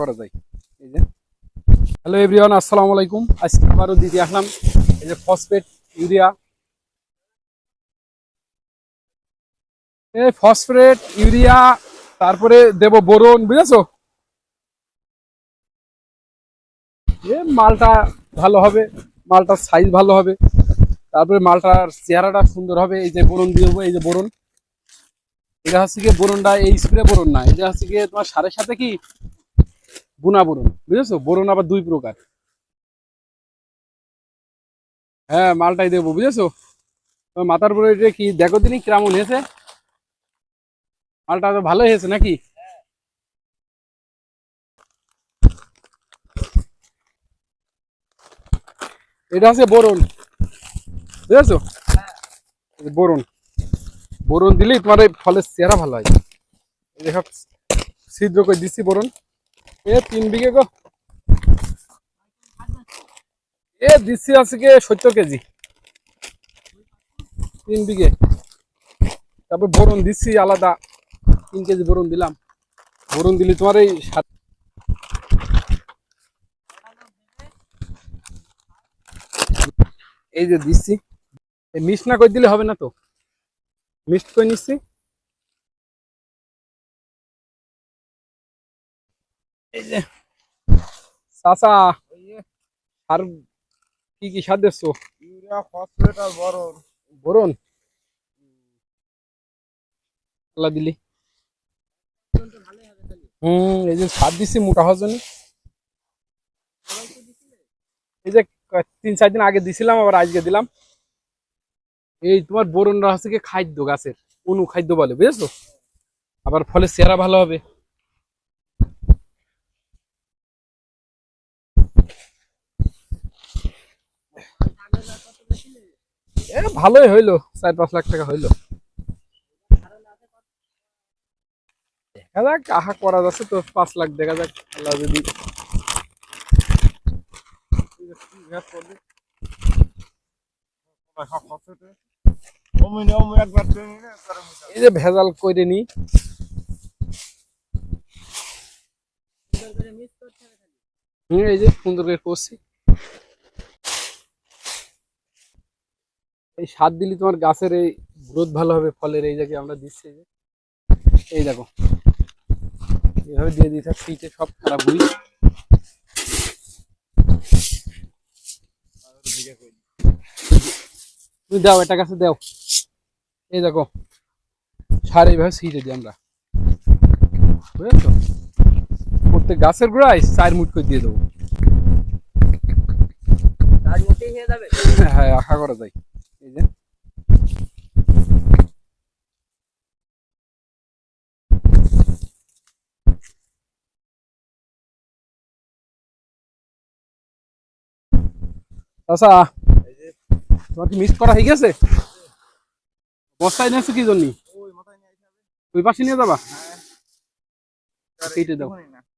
করা যায়। এই যে। হ্যালো এভরিওয়ান আসসালামু আলাইকুম। আজকে আবারও দিতে আসলাম এই যে ফসফেট ইউরিয়া এই ফসফেট ইউরিয়া তারপরে দেব বোরন, বুঝেছ? এ মালটা ভালো হবে, মালটার সাইজ ভালো হবে। তারপরে মালটার চেহারাটা সুন্দর হবে, এই যে বোরন দিয়ে দেবো, এই যে বোরন। এটা হচ্ছে কি বোরনটা, এই স্প্রে বোরন না, এটা হচ্ছে কি তোমার সাড়ে সাথে কি? বুনা বোরন বুঝেছ? বোরন আবার দুই প্রকার। হ্যাঁ মালটাই দেবো, বুঝেছ? মাথার উপরে এটা কি, দেখো দিনই কেমন হয়েছে? মালটা তো ভালো হয়েছে নাকি? এটা হচ্ছে বোরন বুঝেছ? বোরন বোরন দিলেই তোমার এই ফলের চেহারা ভালো হয়। দেখো ছিদ্র করে দিচ্ছি বোরন এ, তিন বিঘে গো। এ, দিচ্ছি সত্তর কেজি। তিন বিঘে। তারপর বোরন দিচ্ছি আলাদা। তিন কেজি বোরন দিলাম। বোরন দিলে তোমার এই সাত এই যে দিচ্ছি। মিক্স না করে দিলে হবে না তো? মিক্সড করে নিচ্ছি। এই যে চাচা আর কি কি সার দিচ্ছ ইউরিয়া ফসফেট আর বরন। বোরন? আল্লাহ দিলি। হুম এই যে সার দিচ্ছি মোটা হওয়ার জন্য। এই যে তিন চার দিন আগে দিছিলাম আবার আজকে দিলাম। এই তোমার বোরনরা হচ্ছে কি খাদ্য গাছের অনু খাদ্য বলে বুঝেছ? আবার ফলে চেহারা ভালো হবে। এ, ভালোই হইল, চার পাঁচ লাখ টাকা হইল। দেখা যাক আশা করা যাচ্ছে তো, পাঁচ লাখ, দেখা যাক, আল্লাহ যদি এই যে ভেজাল করে নি। এই যে সুন্দর করে করছি এই সার দিলে তোমার গাছের এই গ্রোথ ভালো হবে ফলের এই জায়গায় আমরা দিচ্ছি এই যে। এই দেখো। এইভাবে দিয়ে দিতে ফিটে সব খারাপ বুড়ি তুমি দাও এটা কাছে দাও। এই দেখো সার এইভাবে ছিটে দিই আমরা। বুঝেছ? প্রত্যেক গাছের গোড়ায় চার মুট করে দিয়ে দেবো। হ্যাঁ আশা করা যায় এই যে আচ্ছা তোমার কি মিস করা হয়ে গেছে? বস্তায় নিয়েছো কি জন্য? ওই পাশে নিয়ে যাবা? এইটা কেটে দাও।